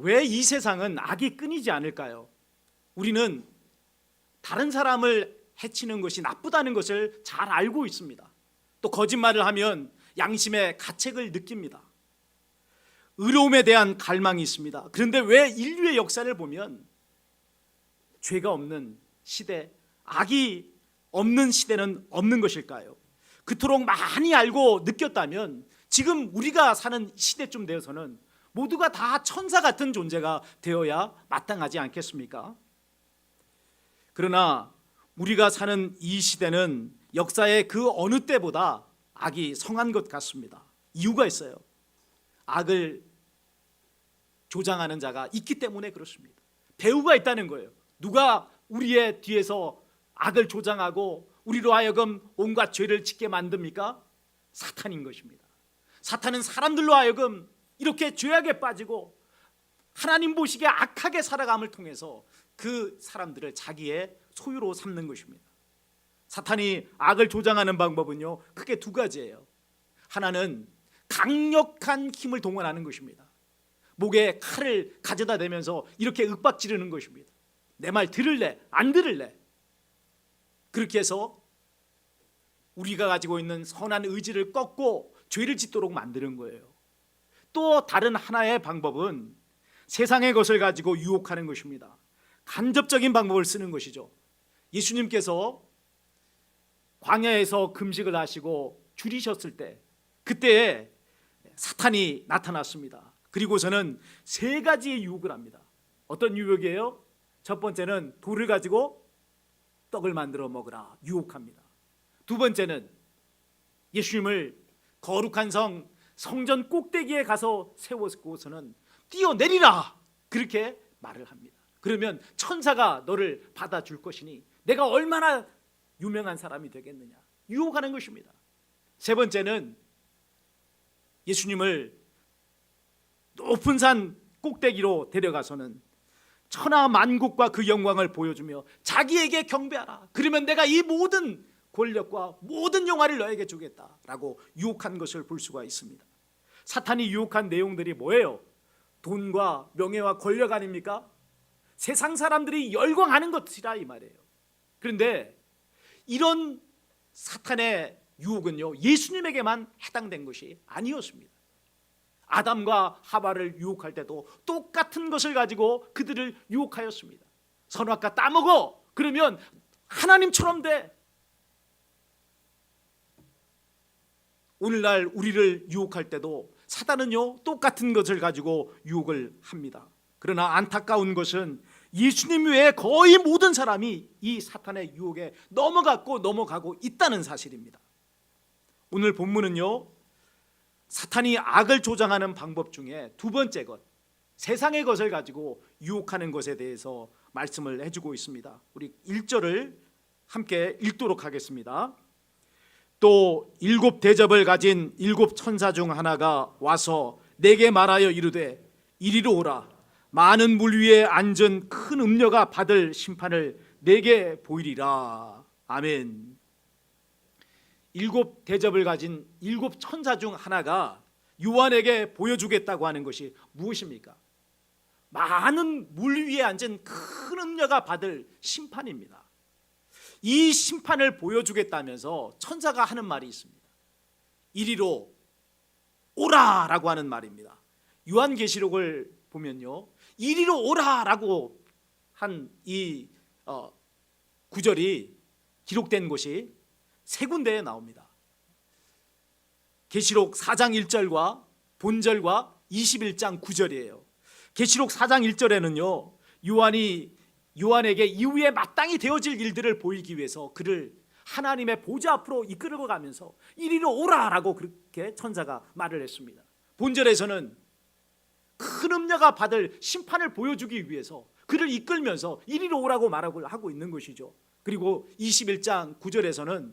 왜 이 세상은 악이 끊이지 않을까요? 우리는 다른 사람을 해치는 것이 나쁘다는 것을 잘 알고 있습니다. 또 거짓말을 하면 양심의 가책을 느낍니다. 의로움에 대한 갈망이 있습니다. 그런데 왜 인류의 역사를 보면 죄가 없는 시대, 악이 없는 시대는 없는 것일까요? 그토록 많이 알고 느꼈다면 지금 우리가 사는 시대쯤 되어서는 모두가 다 천사 같은 존재가 되어야 마땅하지 않겠습니까? 그러나 우리가 사는 이 시대는 역사의 그 어느 때보다 악이 성한 것 같습니다. 이유가 있어요. 악을 조장하는 자가 있기 때문에 그렇습니다. 배우가 있다는 거예요. 누가 우리의 뒤에서 악을 조장하고 우리로 하여금 온갖 죄를 짓게 만듭니까? 사탄인 것입니다. 사탄은 사람들로 하여금 이렇게 죄악에 빠지고 하나님 보시기에 악하게 살아감을 통해서 그 사람들을 자기의 소유로 삼는 것입니다. 사탄이 악을 조장하는 방법은요 크게 두 가지예요. 하나는 강력한 힘을 동원하는 것입니다. 목에 칼을 가져다 대면서 이렇게 윽박 지르는 것입니다. 내 말 들을래? 안 들을래? 그렇게 해서 우리가 가지고 있는 선한 의지를 꺾고 죄를 짓도록 만드는 거예요. 또 다른 하나의 방법은 세상의 것을 가지고 유혹하는 것입니다. 간접적인 방법을 쓰는 것이죠. 예수님께서 광야에서 금식을 하시고 줄이셨을 때 그때 사탄이 나타났습니다. 그리고서는 세 가지의 유혹을 합니다. 어떤 유혹이에요? 첫 번째는 돌을 가지고 떡을 만들어 먹으라 유혹합니다. 두 번째는 예수님을 거룩한 성 성전 꼭대기에 가서 세웠고서는 뛰어내리라 그렇게 말을 합니다. 그러면 천사가 너를 받아줄 것이니 내가 얼마나 유명한 사람이 되겠느냐 유혹하는 것입니다. 세 번째는 예수님을 높은 산 꼭대기로 데려가서는 천하 만국과 그 영광을 보여주며 자기에게 경배하라. 그러면 내가 이 모든 권력과 모든 영화를 너에게 주겠다라고 유혹한 것을 볼 수가 있습니다. 사탄이 유혹한 내용들이 뭐예요? 돈과 명예와 권력 아닙니까? 세상 사람들이 열광하는 것이라 이 말이에요. 그런데 이런 사탄의 유혹은요 예수님에게만 해당된 것이 아니었습니다. 아담과 하와를 유혹할 때도 똑같은 것을 가지고 그들을 유혹하였습니다. 선악과 따먹어 그러면 하나님처럼 돼. 오늘날 우리를 유혹할 때도 사단은요 똑같은 것을 가지고 유혹을 합니다. 그러나 안타까운 것은 예수님 외에 거의 모든 사람이 이 사탄의 유혹에 넘어갔고 넘어가고 있다는 사실입니다. 오늘 본문은요 사탄이 악을 조장하는 방법 중에 두 번째 것 세상의 것을 가지고 유혹하는 것에 대해서 말씀을 해주고 있습니다. 우리 1절을 함께 읽도록 하겠습니다. 또 일곱 대접을 가진 일곱 천사 중 하나가 와서 내게 말하여 이르되 이리로 오라 많은 물 위에 앉은 큰 음녀가 받을 심판을 내게 보이리라 아멘. 일곱 대접을 가진 일곱 천사 중 하나가 요한에게 보여주겠다고 하는 것이 무엇입니까? 많은 물 위에 앉은 큰 음녀가 받을 심판입니다. 이 심판을 보여주겠다면서 천사가 하는 말이 있습니다. 이리로 오라라고 하는 말입니다. 요한계시록을 보면요, 이리로 오라라고 한이 어, 구절이 기록된 곳이 세 군데에 나옵니다. 계시록 4장 1절과 본절과 21장 9절이에요. 계시록 4장 1절에는요. 요한이 요한에게 이후에 마땅히 되어질 일들을 보이기 위해서 그를 하나님의 보좌 앞으로 이끌고 가면서 이리로 오라라고 그렇게 천사가 말을 했습니다. 본절에서는 큰 음녀가 받을 심판을 보여주기 위해서 그를 이끌면서 이리로 오라고 말하고 하고 있는 것이죠. 그리고 21장 9절에서는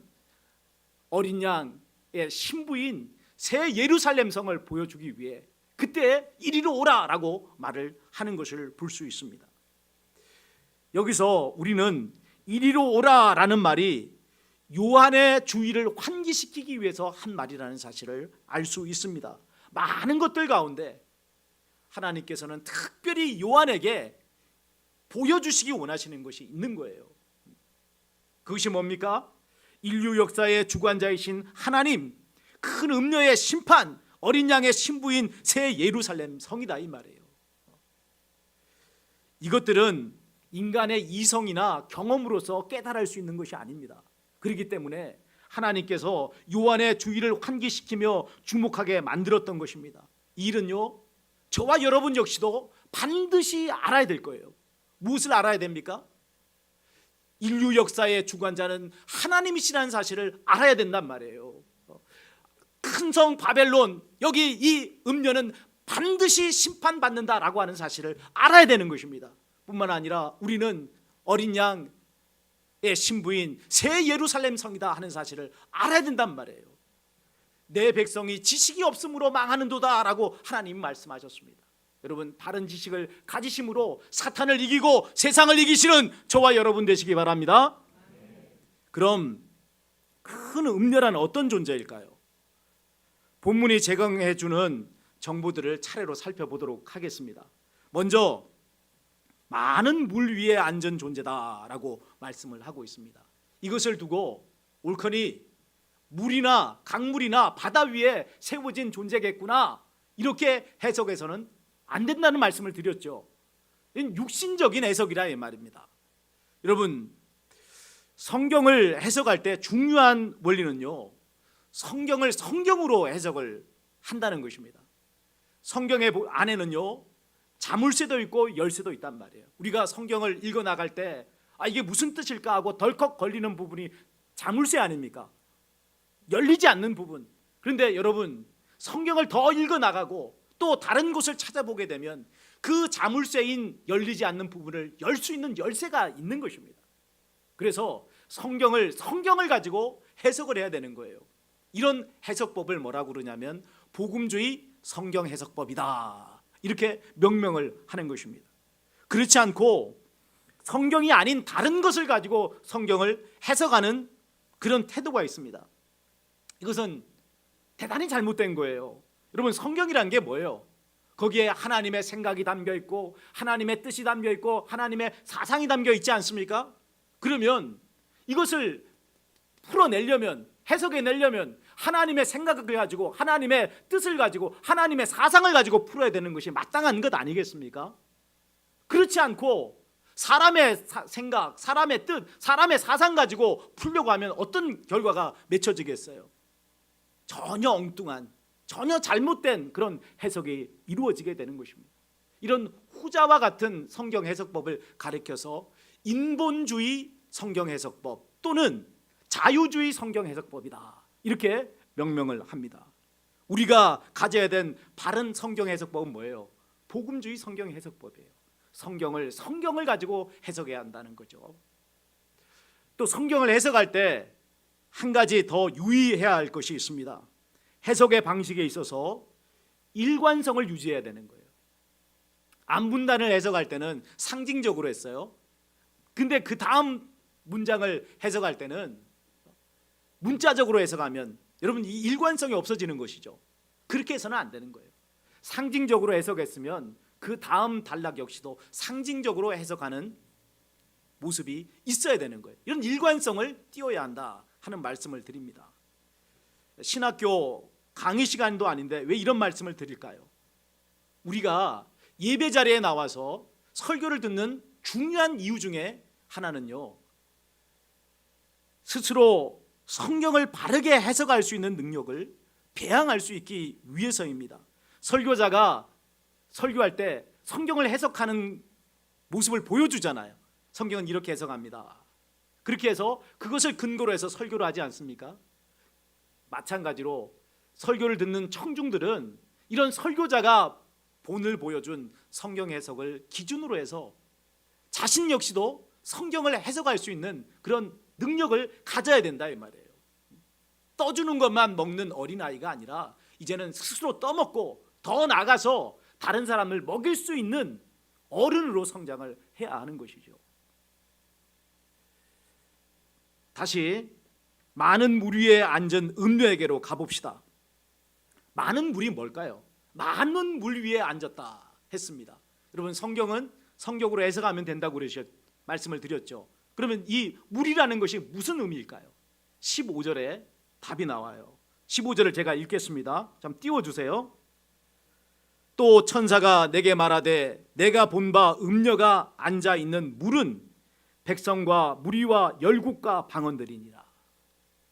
어린 양의 신부인 새 예루살렘 성을 보여주기 위해 그때 이리로 오라라고 말을 하는 것을 볼 수 있습니다. 여기서 우리는 이리로 오라라는 말이 요한의 주의를 환기시키기 위해서 한 말이라는 사실을 알 수 있습니다. 많은 것들 가운데 하나님께서는 특별히 요한에게 보여주시기 원하시는 것이 있는 거예요. 그것이 뭡니까? 인류 역사의 주관자이신 하나님, 큰 음녀의 심판, 어린 양의 신부인 새 예루살렘 성이다 이 말이에요. 이것들은 인간의 이성이나 경험으로서 깨달을 수 있는 것이 아닙니다. 그렇기 때문에 하나님께서 요한의 주의를 환기시키며 주목하게 만들었던 것입니다. 이 일은요, 저와 여러분 역시도 반드시 알아야 될 거예요. 무엇을 알아야 됩니까? 인류 역사의 주관자는 하나님이시라는 사실을 알아야 된단 말이에요. 큰 성 바벨론 여기 이 음녀는 반드시 심판받는다라고 하는 사실을 알아야 되는 것입니다. 뿐만 아니라 우리는 어린 양의 신부인 새 예루살렘 성이다 하는 사실을 알아야 된단 말이에요. 내 백성이 지식이 없으므로 망하는도다라고 하나님 말씀하셨습니다. 여러분 바른 지식을 가지심으로 사탄을 이기고 세상을 이기시는 저와 여러분 되시기 바랍니다. 그럼 큰 음녀란 어떤 존재일까요? 본문이 제공해 주는 정보들을 차례로 살펴보도록 하겠습니다. 먼저 많은 물 위에 앉은 존재다라고 말씀을 하고 있습니다. 이것을 두고 옳거니 물이나 강물이나 바다 위에 세워진 존재겠구나 이렇게 해석해서는 안 된다는 말씀을 드렸죠. 육신적인 해석이라 이 말입니다. 여러분 성경을 해석할 때 중요한 원리는요. 성경을 성경으로 해석을 한다는 것입니다. 성경의 안에는요. 자물쇠도 있고 열쇠도 있단 말이에요. 우리가 성경을 읽어 나갈 때 아, 이게 무슨 뜻일까 하고 덜컥 걸리는 부분이 자물쇠 아닙니까? 열리지 않는 부분. 그런데 여러분 성경을 더 읽어 나가고 또 다른 곳을 찾아보게 되면 그 자물쇠인 열리지 않는 부분을 열 수 있는 열쇠가 있는 것입니다. 그래서 성경을 성경을 가지고 해석을 해야 되는 거예요. 이런 해석법을 뭐라고 그러냐면 복음주의 성경 해석법이다. 이렇게 명명을 하는 것입니다. 그렇지 않고 성경이 아닌 다른 것을 가지고 성경을 해석하는 그런 태도가 있습니다. 이것은 대단히 잘못된 거예요. 여러분 성경이란 게 뭐예요? 거기에 하나님의 생각이 담겨 있고 하나님의 뜻이 담겨 있고 하나님의 사상이 담겨 있지 않습니까? 그러면 이것을 풀어내려면 해석해 내려면 하나님의 생각을 가지고 하나님의 뜻을 가지고 하나님의 사상을 가지고 풀어야 되는 것이 마땅한 것 아니겠습니까? 그렇지 않고 사람의 사, 생각, 사람의 뜻, 사람의 사상 가지고 풀려고 하면 어떤 결과가 맺혀지겠어요? 전혀 엉뚱한, 전혀 잘못된 그런 해석이 이루어지게 되는 것입니다. 이런 후자와 같은 성경 해석법을 가리켜서 인본주의 성경 해석법 또는 자유주의 성경 해석법이다. 이렇게 명명을 합니다. 우리가 가져야 된 바른 성경 해석법은 뭐예요? 복음주의 성경 해석법이에요. 성경을 성경을 가지고 해석해야 한다는 거죠. 또 성경을 해석할 때 한 가지 더 유의해야 할 것이 있습니다. 해석의 방식에 있어서 일관성을 유지해야 되는 거예요. 안문단을 해석할 때는 상징적으로 했어요. 근데 그 다음 문장을 해석할 때는 문자적으로 해석하면 여러분 이 일관성이 없어지는 것이죠. 그렇게 해서는 안 되는 거예요. 상징적으로 해석했으면 그 다음 단락 역시도 상징적으로 해석하는 모습이 있어야 되는 거예요. 이런 일관성을 띄워야 한다 하는 말씀을 드립니다. 신학교 강의 시간도 아닌데 왜 이런 말씀을 드릴까요? 우리가 예배 자리에 나와서 설교를 듣는 중요한 이유 중에 하나는요. 스스로 성경을 바르게 해석할 수 있는 능력을 배양할 수 있기 위해서입니다. 설교자가 설교할 때 성경을 해석하는 모습을 보여주잖아요. 성경은 이렇게 해석합니다. 그렇게 해서 그것을 근거로 해서 설교를 하지 않습니까? 마찬가지로 설교를 듣는 청중들은 이런 설교자가 본을 보여준 성경 해석을 기준으로 해서 자신 역시도 성경을 해석할 수 있는 그런 능력을 가져야 된다 이 말이에요. 떠주는 것만 먹는 어린 아이가 아니라 이제는 스스로 떠먹고 더 나가서 다른 사람을 먹일 수 있는 어른으로 성장을 해야 하는 것이죠. 다시 많은 물 위에 앉은 음녀에게로 가봅시다. 많은 물이 뭘까요? 많은 물 위에 앉았다 했습니다. 여러분 성경은 성경으로 해석하면 된다고 그러셨 말씀을 드렸죠. 그러면 이 물이라는 것이 무슨 의미일까요? 15절에 답이 나와요. 15절을 제가 읽겠습니다. 좀 띄워 주세요. 또 천사가 내게 말하되 내가 본 바 음녀가 앉아 있는 물은 백성과 무리와 열국과 방언들이니라.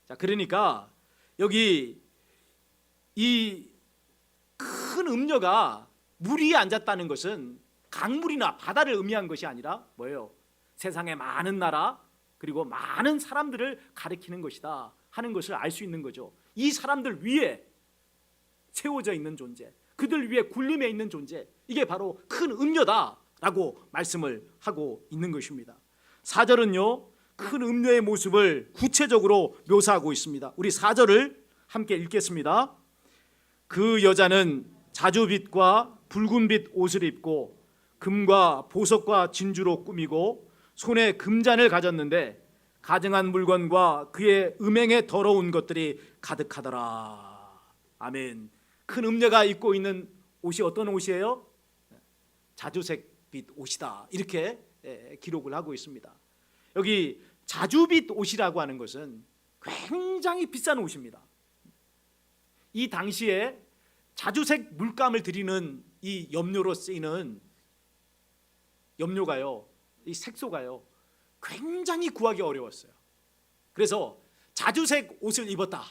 자, 그러니까 여기 이 큰 음녀가 물 위에 앉았다는 것은 강물이나 바다를 의미한 것이 아니라 뭐예요? 세상의 많은 나라 그리고 많은 사람들을 가리키는 것이다 하는 것을 알 수 있는 거죠. 이 사람들 위에 세워져 있는 존재, 그들 위에 군림해 있는 존재, 이게 바로 큰 음녀다라고 말씀을 하고 있는 것입니다. 4절은요, 큰 음녀의 모습을 구체적으로 묘사하고 있습니다. 우리 4절을 함께 읽겠습니다. 그 여자는 자주빛과 붉은빛 옷을 입고 금과 보석과 진주로 꾸미고 손에 금잔을 가졌는데 가증한 물건과 그의 음행에 더러운 것들이 가득하더라. 아멘. 큰 음녀가 입고 있는 옷이 어떤 옷이에요? 자주색빛 옷이다. 이렇게 예, 기록을 하고 있습니다. 여기 자주빛 옷이라고 하는 것은 굉장히 비싼 옷입니다. 이 당시에 자주색 물감을 들이는 이 염료로 쓰이는 염료가요, 이 색소가요, 굉장히 구하기 어려웠어요. 그래서 자주색 옷을 입었다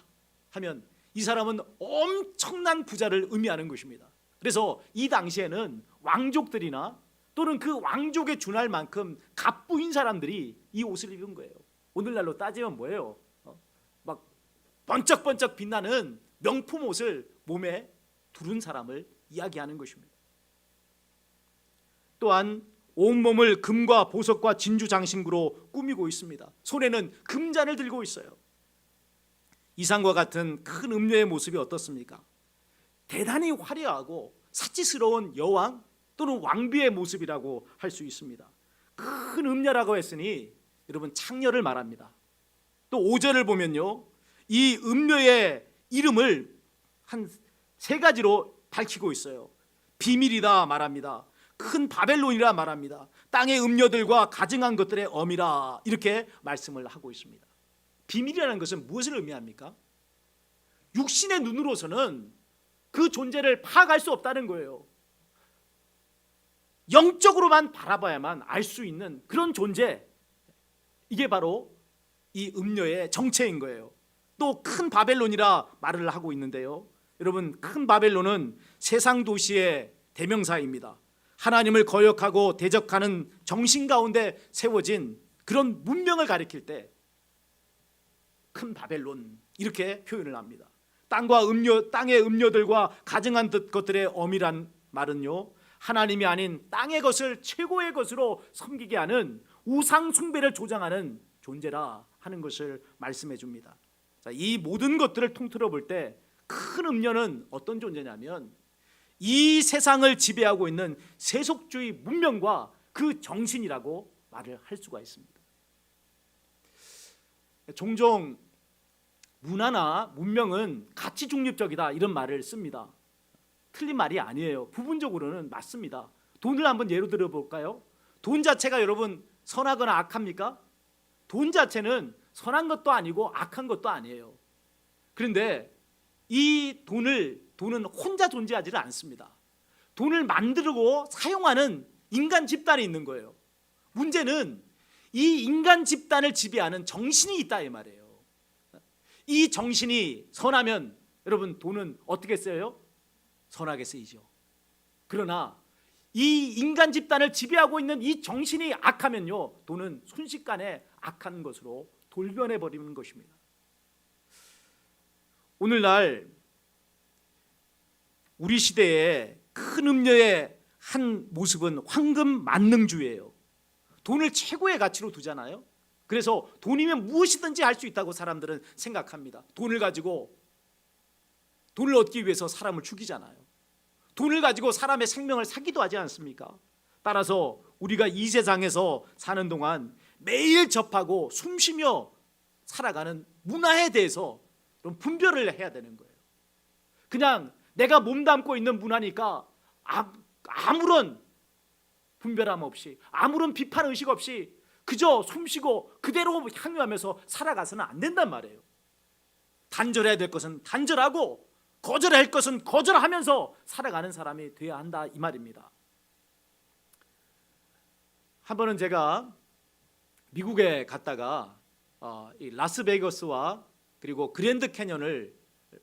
하면 이 사람은 엄청난 부자를 의미하는 것입니다. 그래서 이 당시에는 왕족들이나 또는 그 왕족에 준할 만큼 갑부인 사람들이 이 옷을 입은 거예요. 오늘날로 따지면 뭐예요? 어? 막 번쩍번쩍 빛나는 명품 옷을 몸에 두른 사람을 이야기하는 것입니다. 또한 온몸을 금과 보석과 진주 장신구로 꾸미고 있습니다. 손에는 금잔을 들고 있어요. 이상과 같은 큰 음료의 모습이 어떻습니까? 대단히 화려하고 사치스러운 여왕 또는 왕비의 모습이라고 할 수 있습니다. 큰 음녀라고 했으니 여러분 창녀를 말합니다. 또 5절을 보면요. 이 음녀의 이름을 한 세 가지로 밝히고 있어요. 비밀이다 말합니다. 큰 바벨론이라 말합니다. 땅의 음녀들과 가증한 것들의 엄이라 이렇게 말씀을 하고 있습니다. 비밀이라는 것은 무엇을 의미합니까? 육신의 눈으로서는 그 존재를 파악할 수 없다는 거예요. 영적으로만 바라봐야만 알 수 있는 그런 존재. 이게 바로 이 음녀의 정체인 거예요. 또 큰 바벨론이라 말을 하고 있는데요. 여러분, 큰 바벨론은 세상 도시의 대명사입니다. 하나님을 거역하고 대적하는 정신 가운데 세워진 그런 문명을 가리킬 때 큰 바벨론 이렇게 표현을 합니다. 땅과 음료 땅의 음료들과 가증한 듯 것들의 엄이란 말은요. 하나님이 아닌 땅의 것을 최고의 것으로 섬기게 하는 우상 숭배를 조장하는 존재라 하는 것을 말씀해 줍니다. 자, 이 모든 것들을 통틀어 볼 때 큰 음료는 어떤 존재냐면 이 세상을 지배하고 있는 세속주의 문명과 그 정신이라고 말을 할 수가 있습니다. 종종 문화나 문명은 가치 중립적이다 이런 말을 씁니다. 틀린 말이 아니에요. 부분적으로는 맞습니다. 돈을 한번 예로 들어 볼까요? 돈 자체가 여러분 선하거나 악합니까? 돈 자체는 선한 것도 아니고 악한 것도 아니에요. 그런데 이 돈을 돈은 혼자 존재하지를 않습니다. 돈을 만들고 사용하는 인간 집단이 있는 거예요. 문제는 이 인간 집단을 지배하는 정신이 있다 이 말이에요. 이 정신이 선하면 여러분 돈은 어떻게 써요? 선하게 쓰이죠. 그러나 이 인간 집단을 지배하고 있는 이 정신이 악하면요 돈은 순식간에 악한 것으로 돌변해 버리는 것입니다. 오늘날 우리 시대에 큰 음녀의 한 모습은 황금 만능주의예요. 돈을 최고의 가치로 두잖아요. 그래서 돈이면 무엇이든지 할 수 있다고 사람들은 생각합니다. 돈을 가지고 돈을 얻기 위해서 사람을 죽이잖아요. 돈을 가지고 사람의 생명을 사기도 하지 않습니까? 따라서 우리가 이 세상에서 사는 동안 매일 접하고 숨쉬며 살아가는 문화에 대해서 좀 분별을 해야 되는 거예요. 그냥 내가 몸담고 있는 문화니까 아, 아무런 분별함 없이 아무런 비판 의식 없이 그저 숨쉬고 그대로 향유하면서 살아가서는 안 된단 말이에요. 단절해야 될 것은 단절하고 거절해야 할 것은 거절하면서 살아가는 사람이 되어야 한다 이 말입니다. 한 번은 제가 미국에 갔다가 어, 이 라스베이거스와 그리고 그랜드 캐년을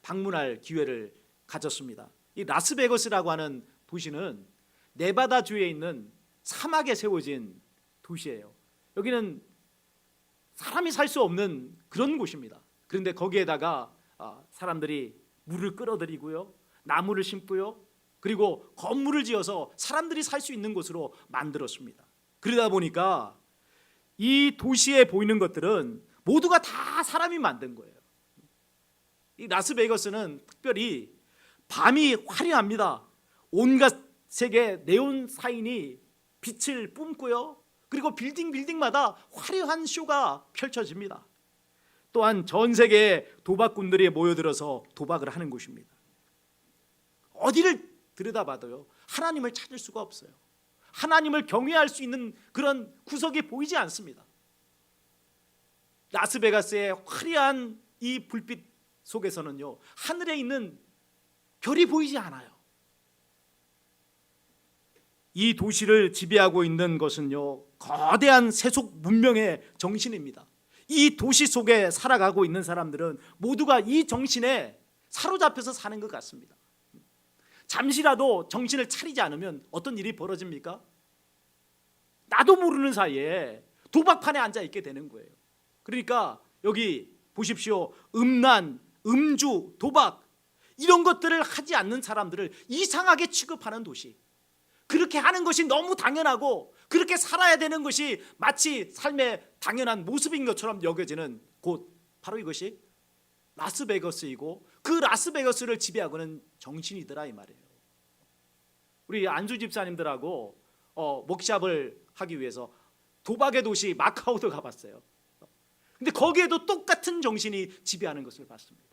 방문할 기회를 가졌습니다. 이 라스베이거스라고 하는 도시는 네바다 주에 있는 사막에 세워진 도시예요. 여기는 사람이 살 수 없는 그런 곳입니다. 그런데 거기에다가 아, 사람들이 물을 끌어들이고요, 나무를 심고요, 그리고 건물을 지어서 사람들이 살 수 있는 곳으로 만들었습니다. 그러다 보니까 이 도시에 보이는 것들은 모두가 다 사람이 만든 거예요. 이 라스베이거스는 특별히 밤이 화려합니다. 온갖 색의 네온 사인이 빛을 뿜고요. 그리고 빌딩 빌딩마다 화려한 쇼가 펼쳐집니다. 또한 전 세계의 도박꾼들이 모여들어서 도박을 하는 곳입니다. 어디를 들여다봐도요 하나님을 찾을 수가 없어요. 하나님을 경외할 수 있는 그런 구석이 보이지 않습니다. 라스베가스의 화려한 이 불빛 속에서는요 하늘에 있는 별이 보이지 않아요. 이 도시를 지배하고 있는 것은요 거대한 세속 문명의 정신입니다. 이 도시 속에 살아가고 있는 사람들은 모두가 이 정신에 사로잡혀서 사는 것 같습니다. 잠시라도 정신을 차리지 않으면 어떤 일이 벌어집니까? 나도 모르는 사이에 도박판에 앉아 있게 되는 거예요. 그러니까 여기 보십시오. 음란, 음주, 도박 이런 것들을 하지 않는 사람들을 이상하게 취급하는 도시. 그렇게 하는 것이 너무 당연하고 그렇게 살아야 되는 것이 마치 삶의 당연한 모습인 것처럼 여겨지는 곳 바로 이것이 라스베거스이고 그 라스베거스를 지배하고는 정신이더라 이 말이에요. 우리 안주 집사님들하고 어, 목샵을 하기 위해서 도박의 도시 마카오도 가봤어요. 근데 거기에도 똑같은 정신이 지배하는 것을 봤습니다.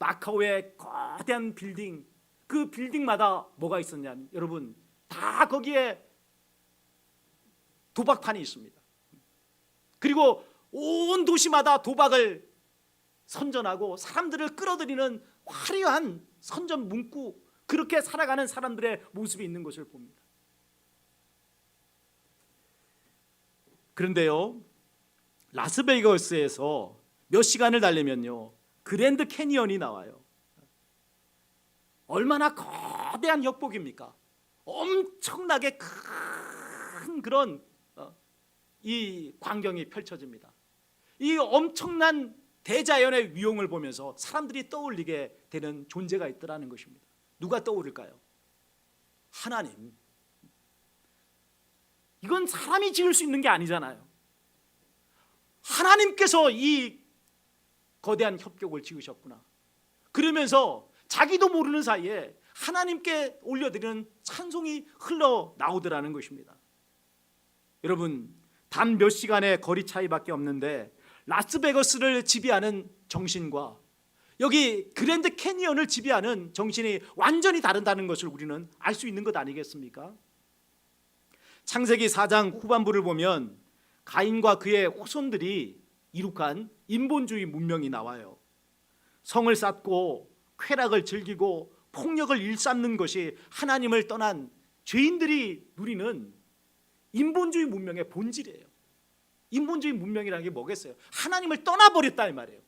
마카오의 거대한 빌딩, 그 빌딩마다 뭐가 있었냐? 여러분 다 거기에 도박판이 있습니다. 그리고 온 도시마다 도박을 선전하고 사람들을 끌어들이는 화려한 선전 문구 그렇게 살아가는 사람들의 모습이 있는 것을 봅니다. 그런데요, 라스베이거스에서 몇 시간을 달리면요, 그랜드 캐니언이 나와요. 얼마나 거대한 협곡입니까? 엄청나게 큰 그런 어, 이 광경이 펼쳐집니다. 이 엄청난 대자연의 위용을 보면서 사람들이 떠올리게 되는 존재가 있더라는 것입니다. 누가 떠오를까요? 하나님. 이건 사람이 지을 수 있는 게 아니잖아요. 하나님께서 이 거대한 협곡을 지으셨구나. 그러면서 자기도 모르는 사이에 하나님께 올려드리는 찬송이 흘러 나오더라는 것입니다. 여러분, 단 몇 시간의 거리 차이밖에 없는데 라스베거스를 지배하는 정신과 여기 그랜드 캐니언을 지배하는 정신이 완전히 다르다는 것을 우리는 알 수 있는 것 아니겠습니까? 창세기 4장 후반부를 보면 가인과 그의 후손들이 이룩한 인본주의 문명이 나와요. 성을 쌓고 쾌락을 즐기고 폭력을 일삼는 것이 하나님을 떠난 죄인들이 누리는 인본주의 문명의 본질이에요. 인본주의 문명이라는 게 뭐겠어요? 하나님을 떠나버렸다 이 말이에요.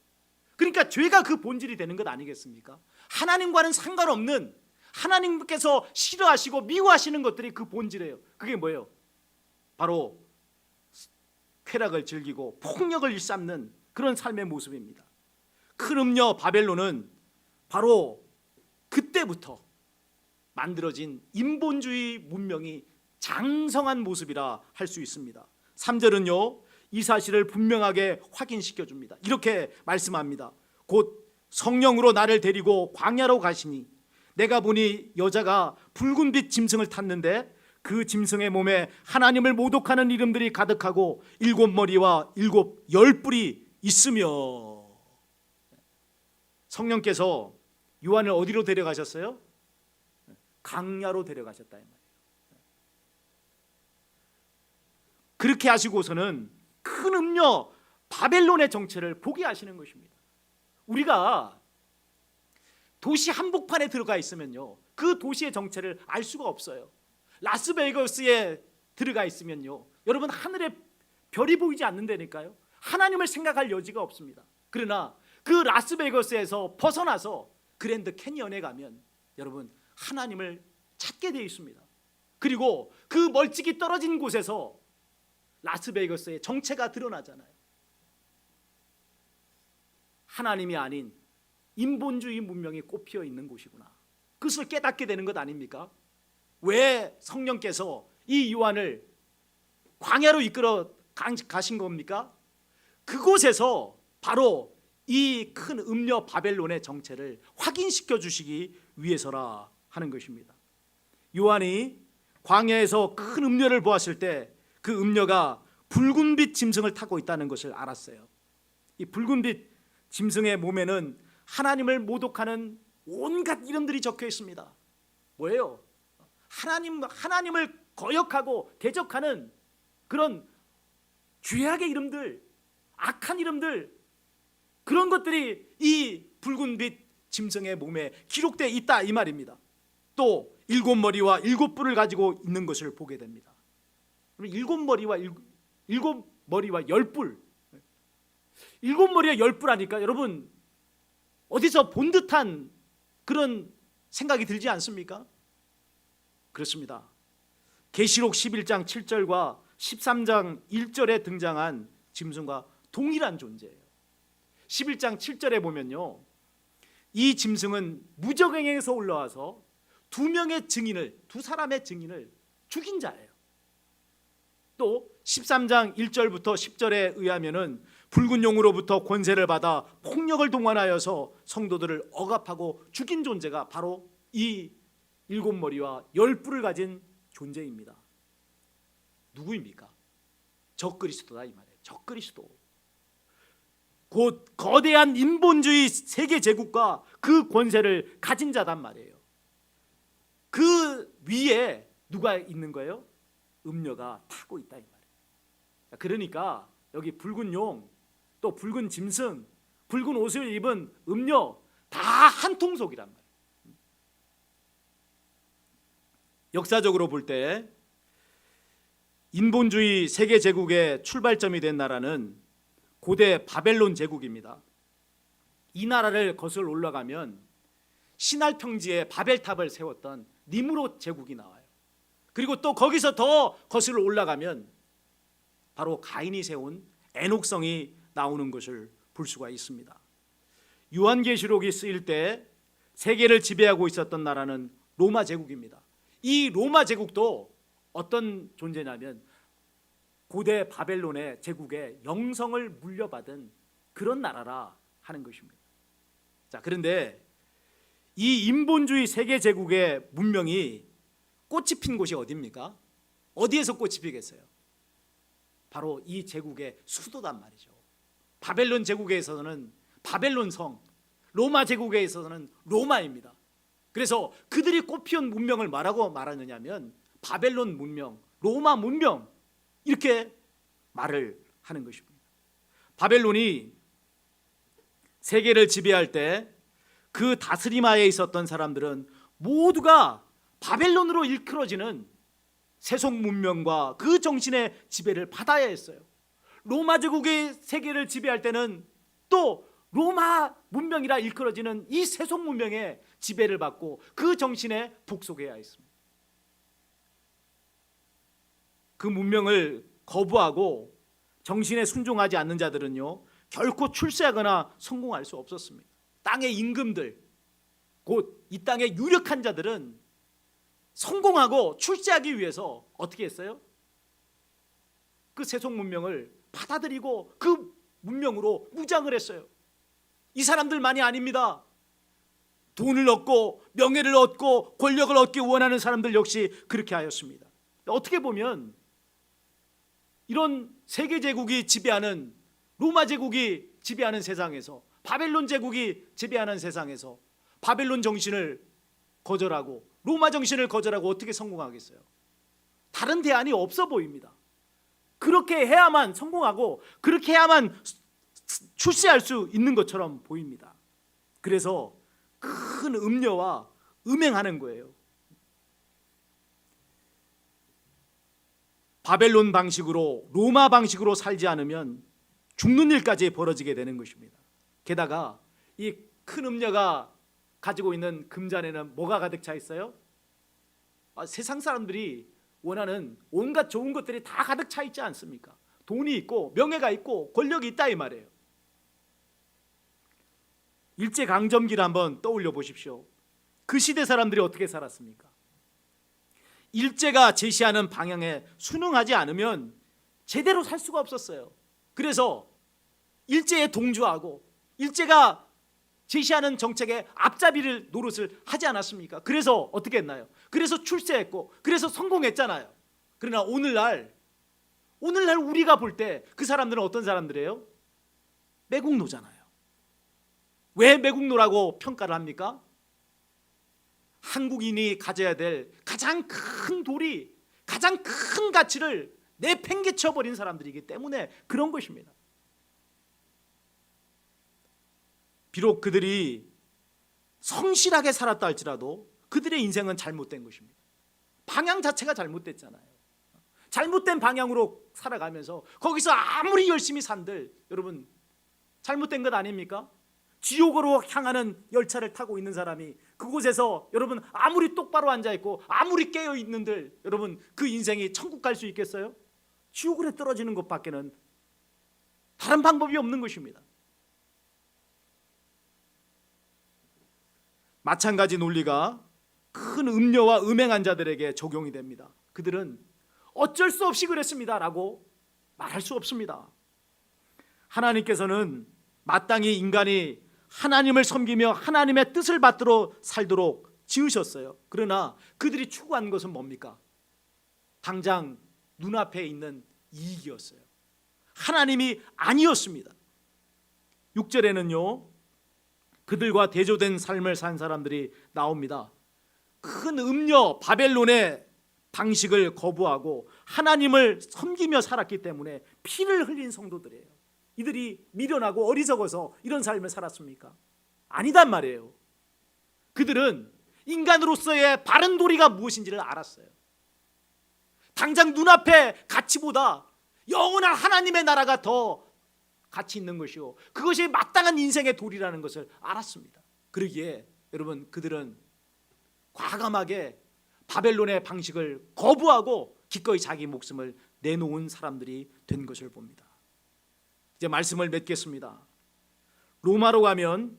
그러니까 죄가 그 본질이 되는 것 아니겠습니까? 하나님과는 상관없는 하나님께서 싫어하시고 미워하시는 것들이 그 본질이에요. 그게 뭐예요? 바로 쾌락을 즐기고 폭력을 일삼는 그런 삶의 모습입니다. 큰 음녀 바벨론은 바로 그때부터 만들어진 인본주의 문명이 장성한 모습이라 할 수 있습니다. 3절은요. 이 사실을 분명하게 확인시켜 줍니다. 이렇게 말씀합니다. 곧 성령으로 나를 데리고 광야로 가시니 내가 보니 여자가 붉은빛 짐승을 탔는데 그 짐승의 몸에 하나님을 모독하는 이름들이 가득하고 일곱 머리와 일곱 열 뿔이 있으며 성령께서 요한을 어디로 데려가셨어요? 강야로 데려가셨다 이 말이에요. 그렇게 하시고서는 큰 음녀 바벨론의 정체를 포기하시는 것입니다. 우리가 도시 한복판에 들어가 있으면요. 그 도시의 정체를 알 수가 없어요. 라스베이거스에 들어가 있으면요. 여러분 하늘에 별이 보이지 않는다니까요. 하나님을 생각할 여지가 없습니다. 그러나 그 라스베이거스에서 벗어나서 그랜드 캐니언에 가면 여러분 하나님을 찾게 되어 있습니다. 그리고 그 멀찍이 떨어진 곳에서 라스베이거스의 정체가 드러나잖아요. 하나님이 아닌 인본주의 문명이 꽃피어 있는 곳이구나. 그것을 깨닫게 되는 것 아닙니까? 왜 성령께서 이 요한을 광야로 이끌어 가신 겁니까? 그곳에서 바로 이 큰 음녀 바벨론의 정체를 확인시켜 주시기 위해서라 하는 것입니다. 요한이 광야에서 큰 음녀를 보았을 때 그 음녀가 붉은빛 짐승을 타고 있다는 것을 알았어요. 이 붉은빛 짐승의 몸에는 하나님을 모독하는 온갖 이름들이 적혀 있습니다. 뭐예요? 하나님 하나님을 거역하고 대적하는 그런 죄악의 이름들, 악한 이름들 그런 것들이 이 붉은 빛 짐승의 몸에 기록되어 있다 이 말입니다. 또 일곱 머리와 일곱 뿔을 가지고 있는 것을 보게 됩니다. 일곱 머리와 일, 일곱 머리와 열 뿔, 일곱 머리와 열 뿔하니까 여러분 어디서 본 듯한 그런 생각이 들지 않습니까? 그렇습니다. 계시록 11장 7절과 13장 1절에 등장한 짐승과 동일한 존재예요. 11장 7절에 보면요. 이 짐승은 무적행에서 올라와서 두 명의 증인을 두 사람의 증인을 죽인 자예요. 또 13장 1절부터 10절에 의하면은 붉은 용으로부터 권세를 받아 폭력을 동원하여서 성도들을 억압하고 죽인 존재가 바로 이 일곱 머리와 열 뿔을 가진 존재입니다. 누구입니까? 적그리스도다 이 말이에요. 적그리스도. 곧 거대한 인본주의 세계 제국과 그 권세를 가진 자단 말이에요. 그 위에 누가 있는 거예요? 음녀가 타고 있다 이 말이에요. 그러니까 여기 붉은 용, 또 붉은 짐승, 붉은 옷을 입은 음녀 다 한 통속이란 말이에요. 역사적으로 볼 때 인본주의 세계 제국의 출발점이 된 나라는 고대 바벨론 제국입니다. 이 나라를 거슬러 올라가면 신할 평지에 바벨탑을 세웠던 니무롯 제국이 나와요. 그리고 또 거기서 더 거슬러 올라가면 바로 가인이 세운 에녹성이 나오는 것을 볼 수가 있습니다. 요한계시록이 쓰일 때 세계를 지배하고 있었던 나라는 로마 제국입니다. 이 로마 제국도 어떤 존재냐면 고대 바벨론의 제국의 영성을 물려받은 그런 나라라 하는 것입니다. 자, 그런데 이 인본주의 세계 제국의 문명이 꽃이 핀 곳이 어디입니까? 어디에서 꽃이 피겠어요? 바로 이 제국의 수도단 말이죠. 바벨론 제국에서는 바벨론 성, 로마 제국에서는 로마입니다. 그래서 그들이 꽃피운 문명을 말하고 말하느냐면 바벨론 문명, 로마 문명 이렇게 말을 하는 것입니다. 바벨론이 세계를 지배할 때 그 다스림하에 있었던 사람들은 모두가 바벨론으로 일컬어지는 세속 문명과 그 정신의 지배를 받아야 했어요. 로마 제국의 세계를 지배할 때는 또 로마 문명이라 일컬어지는 이 세속 문명의 지배를 받고 그 정신에 복속해야 했습니다. 그 문명을 거부하고 정신에 순종하지 않는 자들은요 결코 출세하거나 성공할 수 없었습니다. 땅의 임금들 곧 이 땅의 유력한 자들은 성공하고 출세하기 위해서 어떻게 했어요? 그 세속 문명을 받아들이고 그 문명으로 무장을 했어요. 이 사람들만이 아닙니다. 돈을 얻고 명예를 얻고 권력을 얻기 원하는 사람들 역시 그렇게 하였습니다. 어떻게 보면 이런 세계 제국이 지배하는 로마 제국이 지배하는 세상에서 바벨론 제국이 지배하는 세상에서 바벨론 정신을 거절하고 로마 정신을 거절하고 어떻게 성공하겠어요? 다른 대안이 없어 보입니다. 그렇게 해야만 성공하고 그렇게 해야만 출세할 수 있는 것처럼 보입니다. 그래서 큰 음녀와 음행하는 거예요. 바벨론 방식으로 로마 방식으로 살지 않으면 죽는 일까지 벌어지게 되는 것입니다. 게다가 이 큰 음녀가 가지고 있는 금잔에는 뭐가 가득 차 있어요? 아, 세상 사람들이 원하는 온갖 좋은 것들이 다 가득 차 있지 않습니까? 돈이 있고 명예가 있고 권력이 있다 이 말이에요. 일제 강점기를 한번 떠올려 보십시오. 그 시대 사람들이 어떻게 살았습니까? 일제가 제시하는 방향에 순응하지 않으면 제대로 살 수가 없었어요. 그래서 일제에 동조하고 일제가 제시하는 정책에 앞잡이를 노릇을 하지 않았습니까? 그래서 어떻게 했나요? 그래서 출세했고 그래서 성공했잖아요. 그러나 오늘날 오늘날 우리가 볼 때 그 사람들은 어떤 사람들이에요? 매국노잖아요. 왜 매국노라고 평가를 합니까? 한국인이 가져야 될 가장 큰 도리, 가장 큰 가치를 내팽개쳐 버린 사람들이기 때문에 그런 것입니다. 비록 그들이 성실하게 살았다 할지라도 그들의 인생은 잘못된 것입니다. 방향 자체가 잘못됐잖아요. 잘못된 방향으로 살아가면서 거기서 아무리 열심히 산들 여러분 잘못된 것 아닙니까? 지옥으로 향하는 열차를 타고 있는 사람이 그곳에서 여러분 아무리 똑바로 앉아 있고 아무리 깨어 있는들 여러분 그 인생이 천국 갈 수 있겠어요? 지옥으로 떨어지는 것밖에는 다른 방법이 없는 것입니다. 마찬가지 논리가 큰 음료와 음행한 자들에게 적용이 됩니다. 그들은 어쩔 수 없이 그랬습니다라고 말할 수 없습니다. 하나님께서는 마땅히 인간이 하나님을 섬기며 하나님의 뜻을 받들어 살도록 지으셨어요. 그러나 그들이 추구한 것은 뭡니까? 당장 눈앞에 있는 이익이었어요. 하나님이 아니었습니다. 6절에는요. 그들과 대조된 삶을 산 사람들이 나옵니다. 큰 음녀 바벨론의 방식을 거부하고 하나님을 섬기며 살았기 때문에 피를 흘린 성도들이에요. 이들이 미련하고 어리석어서 이런 삶을 살았습니까? 아니단 말이에요. 그들은 인간으로서의 바른 도리가 무엇인지를 알았어요. 당장 눈앞의 가치보다 영원한 하나님의 나라가 더 가치 있는 것이요. 그것이 마땅한 인생의 도리라는 것을 알았습니다. 그러기에 여러분 그들은 과감하게 바벨론의 방식을 거부하고 기꺼이 자기 목숨을 내놓은 사람들이 된 것을 봅니다. 이제 말씀을 맺겠습니다. 로마로 가면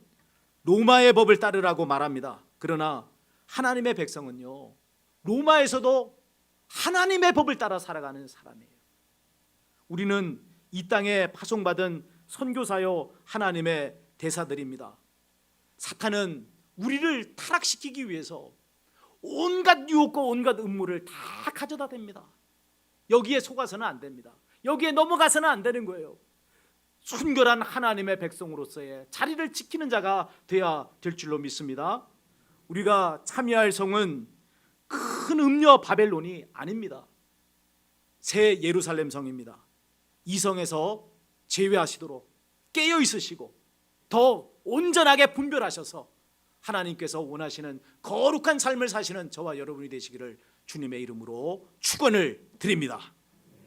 로마의 법을 따르라고 말합니다. 그러나 하나님의 백성은요. 로마에서도 하나님의 법을 따라 살아가는 사람이에요. 우리는 이 땅에 파송받은 선교사요 하나님의 대사들입니다. 사탄은 우리를 타락시키기 위해서 온갖 유혹과 온갖 음모를 다 가져다 댑니다. 여기에 속아서는 안 됩니다. 여기에 넘어가서는 안 되는 거예요. 순결한 하나님의 백성으로서의 자리를 지키는 자가 돼야 될 줄로 믿습니다. 우리가 참여할 성은 큰 음녀 바벨론이 아닙니다. 새 예루살렘 성입니다. 이 성에서 제외하시도록 깨어 있으시고 더 온전하게 분별하셔서 하나님께서 원하시는 거룩한 삶을 사시는 저와 여러분이 되시기를 주님의 이름으로 축원을 드립니다.